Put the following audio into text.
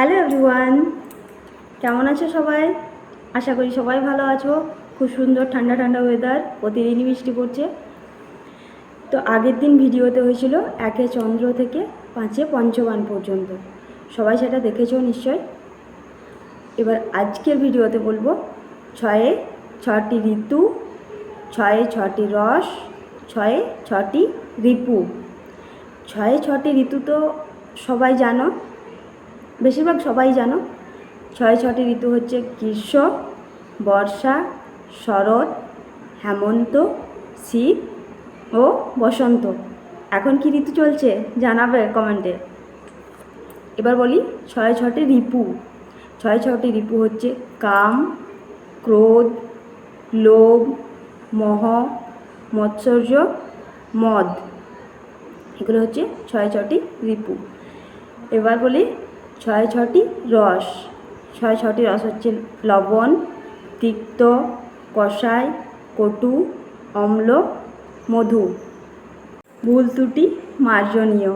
Hello everyone কেমন আছো সবাই? আশা করি সবাই ভালো আছো। খুব সুন্দর ঠান্ডা ঠান্ডা ওয়েদার প্রতিদিনই বৃষ্টি পড়ছে। তো আগের দিন ভিডিওতে হয়েছিল একে চন্দ্র থেকে পাঁচে পঞ্চবান পর্যন্ত। সবাই সেটা দেখেছ নিশ্চয়? এবার আজকের ভিডিওতে বলব, ছয়ে ছটি ঋতু, ছয়ে ছটি রস, ছয়ে ছটি রিপু। ছয়ে ছটি ঋতু তো সবাই জানো বেশিরভাগ সবাই জানো। ছয় ছটি ঋতু হচ্ছে গ্রীষ্ম, বর্ষা, শরৎ, হেমন্ত, শীত ও বসন্ত। এখন কি ঋতু চলছে জানাবে কমেন্টে। এবার বলি, ছয় ছটি রিপু। ছয় ছটি রিপু হচ্ছে কাম, ক্রোধ, লোভ, মহ, মৎসর্য, মদ। এগুলো হচ্ছে ছয় ছটি রিপু। এবার বলি ছয় ছটি রস। ছয় ছটি রস হচ্ছে লবণ, তিক্ত কষাই কটু, অম্ল, মধু। ভুল ত্রুটি মার্জনীয়।